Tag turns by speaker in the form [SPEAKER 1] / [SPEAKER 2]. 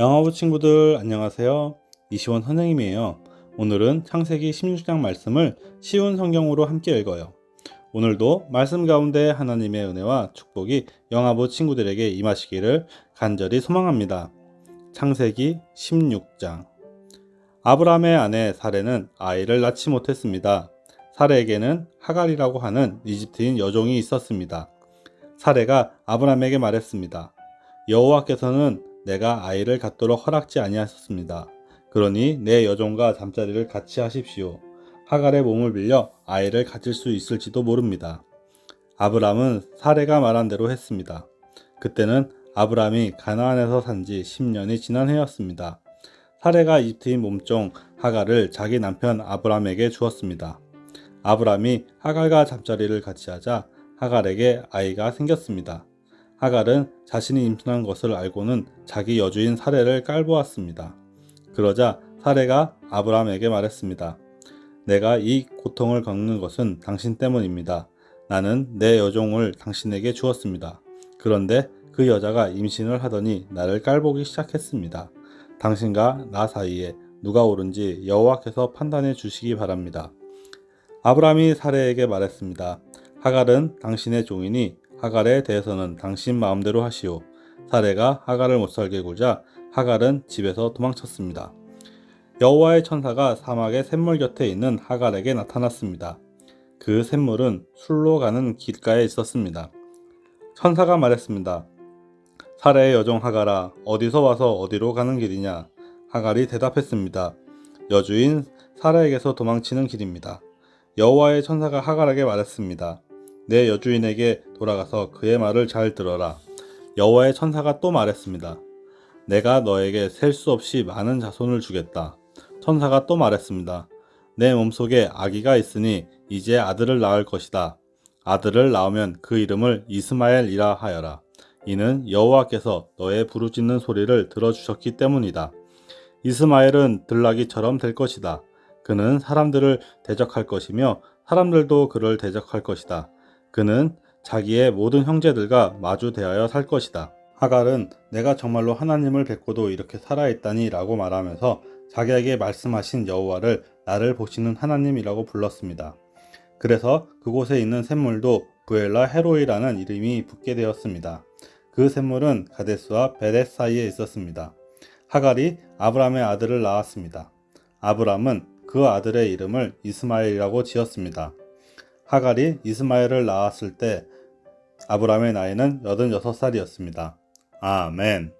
[SPEAKER 1] 영화부 친구들 안녕하세요. 이시원 선생님이에요. 오늘은 창세기 16장 말씀을 쉬운 성경으로 함께 읽어요. 오늘도 말씀 가운데 하나님의 은혜와 축복이 영화부 친구들에게 임하시기를 간절히 소망합니다. 창세기 16장 아브라함의 아내 사레는 아이를 낳지 못했습니다. 사레에게는 하갈이라고 하는 이집트인 여종이 있었습니다. 사레가 아브라함에게 말했습니다. 여호와께서는 내가 아이를 갖도록 허락지 아니하셨습니다. 그러니 내 여종과 잠자리를 같이 하십시오. 하갈의 몸을 빌려 아이를 가질 수 있을지도 모릅니다. 아브람은 사레가 말한 대로 했습니다. 그때는 아브람이 가나안에서 산 지 10년이 지난 해였습니다. 사레가 이집트인 몸종 하갈을 자기 남편 아브람에게 주었습니다. 아브람이 하갈과 잠자리를 같이 하자 하갈에게 아이가 생겼습니다. 하갈은 자신이 임신한 것을 알고는 자기 여주인 사레를 깔보았습니다. 그러자 사레가 아브람에게 말했습니다. 내가 이 고통을 겪는 것은 당신 때문입니다. 나는 내 여종을 당신에게 주었습니다. 그런데 그 여자가 임신을 하더니 나를 깔보기 시작했습니다. 당신과 나 사이에 누가 옳은지 여호와께서 판단해 주시기 바랍니다. 아브람이 사레에게 말했습니다. 하갈은 당신의 종이니 하갈에 대해서는 당신 마음대로 하시오. 사레가 하갈을 못 살게 굴자 하갈은 집에서 도망쳤습니다. 여호와의 천사가 사막의 샘물 곁에 있는 하갈에게 나타났습니다. 그 샘물은 술로 가는 길가에 있었습니다. 천사가 말했습니다. 사레의 여종 하갈아 어디서 와서 어디로 가는 길이냐? 하갈이 대답했습니다. 여주인 사라에게서 도망치는 길입니다. 여호와의 천사가 하갈에게 말했습니다. 내 여주인에게 돌아가서 그의 말을 잘 들어라. 여호와의 천사가 또 말했습니다. 내가 너에게 셀 수 없이 많은 자손을 주겠다. 천사가 또 말했습니다. 내 몸속에 아기가 있으니 이제 아들을 낳을 것이다. 아들을 낳으면 그 이름을 이스마엘이라 하여라. 이는 여호와께서 너의 부르짖는 소리를 들어주셨기 때문이다. 이스마엘은 들나귀처럼 될 것이다. 그는 사람들을 대적할 것이며 사람들도 그를 대적할 것이다. 그는 자기의 모든 형제들과 마주 대하여 살 것이다. 하갈은 내가 정말로 하나님을 뵙고도 이렇게 살아있다니 라고 말하면서 자기에게 말씀하신 여호와를 나를 보시는 하나님이라고 불렀습니다. 그래서 그곳에 있는 샘물도 부엘라 헤로이라는 이름이 붙게 되었습니다. 그 샘물은 가데스와 베렛 사이에 있었습니다. 하갈이 아브람의 아들을 낳았습니다. 아브람은 그 아들의 이름을 이스마엘이라고 지었습니다. 하갈이 이스마엘을 낳았을 때 아브람의 나이는 86살이었습니다. 아멘.